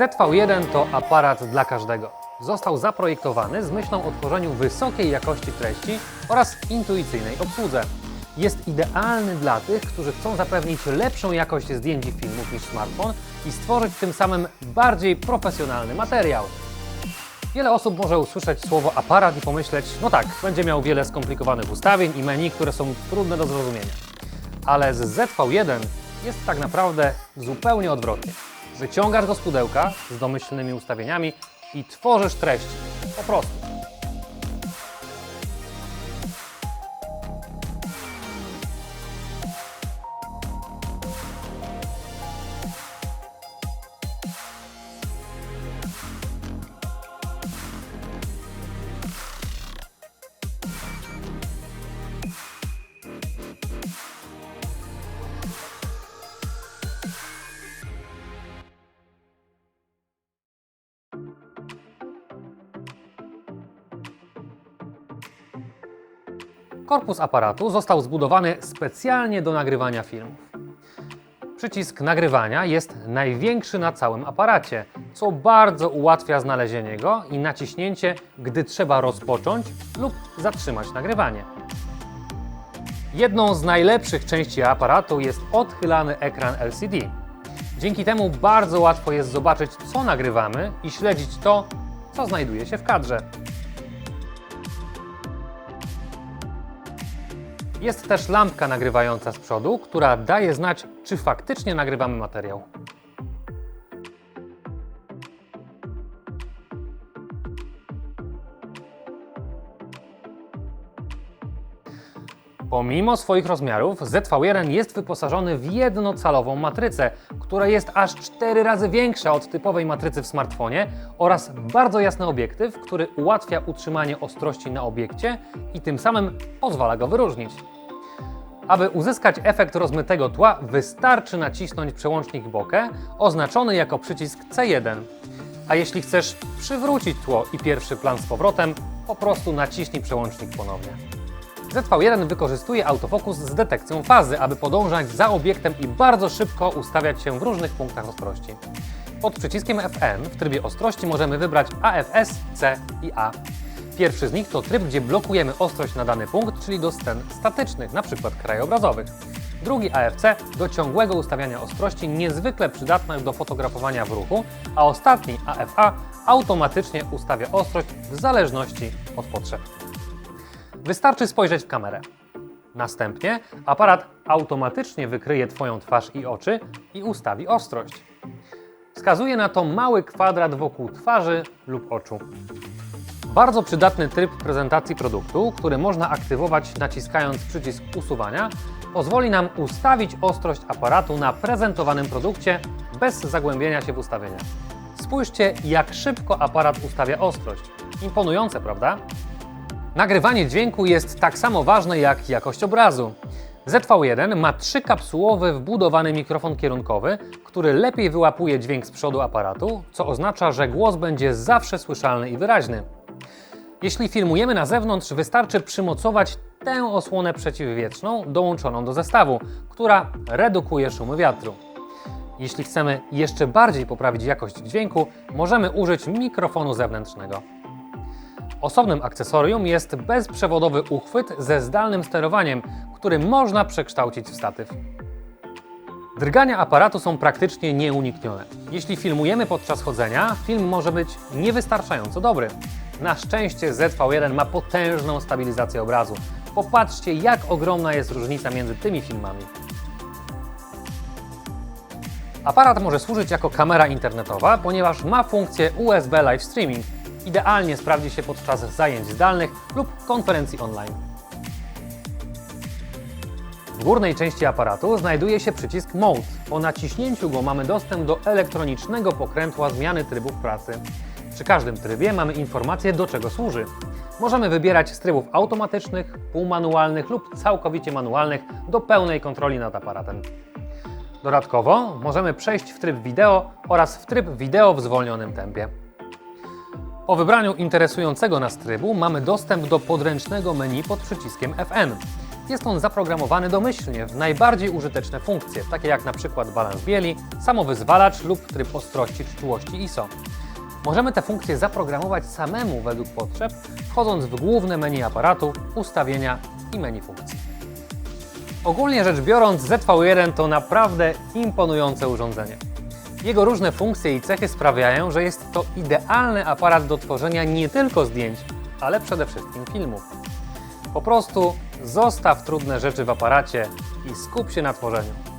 ZV1 to aparat dla każdego. Został zaprojektowany z myślą o tworzeniu wysokiej jakości treści oraz intuicyjnej obsłudze. Jest idealny dla tych, którzy chcą zapewnić lepszą jakość zdjęć i filmów niż smartfon i stworzyć tym samym bardziej profesjonalny materiał. Wiele osób może usłyszeć słowo aparat i pomyśleć, no tak, będzie miał wiele skomplikowanych ustawień i menu, które są trudne do zrozumienia. Ale z ZV1 jest tak naprawdę zupełnie odwrotnie. Wyciągasz go z pudełka z domyślnymi ustawieniami i tworzysz treści. Po prostu. Korpus aparatu został zbudowany specjalnie do nagrywania filmów. Przycisk nagrywania jest największy na całym aparacie, co bardzo ułatwia znalezienie go i naciśnięcie, gdy trzeba rozpocząć lub zatrzymać nagrywanie. Jedną z najlepszych części aparatu jest odchylany ekran LCD. Dzięki temu bardzo łatwo jest zobaczyć, co nagrywamy i śledzić to, co znajduje się w kadrze. Jest też lampka nagrywająca z przodu, która daje znać, czy faktycznie nagrywamy materiał. Pomimo swoich rozmiarów, ZV1 jest wyposażony w jednocalową matrycę, która jest aż 4 razy większa od typowej matrycy w smartfonie oraz bardzo jasny obiektyw, który ułatwia utrzymanie ostrości na obiekcie i tym samym pozwala go wyróżnić. Aby uzyskać efekt rozmytego tła, wystarczy nacisnąć przełącznik bokeh oznaczony jako przycisk C1. A jeśli chcesz przywrócić tło i pierwszy plan z powrotem, po prostu naciśnij przełącznik ponownie. ZV1 wykorzystuje autofokus z detekcją fazy, aby podążać za obiektem i bardzo szybko ustawiać się w różnych punktach ostrości. Pod przyciskiem FN w trybie ostrości możemy wybrać AFS, C i A. Pierwszy z nich to tryb, gdzie blokujemy ostrość na dany punkt, czyli do scen statycznych, np. krajobrazowych. Drugi AFC do ciągłego ustawiania ostrości, niezwykle przydatny do fotografowania w ruchu, a ostatni AFA automatycznie ustawia ostrość w zależności od potrzeb. Wystarczy spojrzeć w kamerę. Następnie aparat automatycznie wykryje Twoją twarz i oczy i ustawi ostrość. Wskazuje na to mały kwadrat wokół twarzy lub oczu. Bardzo przydatny tryb prezentacji produktu, który można aktywować naciskając przycisk usuwania, pozwoli nam ustawić ostrość aparatu na prezentowanym produkcie bez zagłębienia się w ustawienia. Spójrzcie, jak szybko aparat ustawia ostrość. Imponujące, prawda? Nagrywanie dźwięku jest tak samo ważne jak jakość obrazu. ZV1 ma trzykapsułowy wbudowany mikrofon kierunkowy, który lepiej wyłapuje dźwięk z przodu aparatu, co oznacza, że głos będzie zawsze słyszalny i wyraźny. Jeśli filmujemy na zewnątrz, wystarczy przymocować tę osłonę przeciwwietrzną dołączoną do zestawu, która redukuje szumy wiatru. Jeśli chcemy jeszcze bardziej poprawić jakość dźwięku, możemy użyć mikrofonu zewnętrznego. Osobnym akcesorium jest bezprzewodowy uchwyt ze zdalnym sterowaniem, który można przekształcić w statyw. Drgania aparatu są praktycznie nieuniknione. Jeśli filmujemy podczas chodzenia, film może być niewystarczająco dobry. Na szczęście ZV1 ma potężną stabilizację obrazu. Popatrzcie, jak ogromna jest różnica między tymi filmami. Aparat może służyć jako kamera internetowa, ponieważ ma funkcję USB Live Streaming. Idealnie sprawdzi się podczas zajęć zdalnych lub konferencji online. W górnej części aparatu znajduje się przycisk Mode. Po naciśnięciu go mamy dostęp do elektronicznego pokrętła zmiany trybów pracy. Przy każdym trybie mamy informację, do czego służy. Możemy wybierać z trybów automatycznych, półmanualnych lub całkowicie manualnych do pełnej kontroli nad aparatem. Dodatkowo możemy przejść w tryb wideo oraz w tryb wideo w zwolnionym tempie. Po wybraniu interesującego nas trybu mamy dostęp do podręcznego menu pod przyciskiem FN. Jest on zaprogramowany domyślnie w najbardziej użyteczne funkcje, takie jak przykład balans bieli, samowyzwalacz lub tryb ostrości czy czułości ISO. Możemy te funkcje zaprogramować samemu według potrzeb, wchodząc w główne menu aparatu, ustawienia i menu funkcji. Ogólnie rzecz biorąc, ZV1 to naprawdę imponujące urządzenie. Jego różne funkcje i cechy sprawiają, że jest to idealny aparat do tworzenia nie tylko zdjęć, ale przede wszystkim filmów. Po prostu zostaw trudne rzeczy w aparacie i skup się na tworzeniu.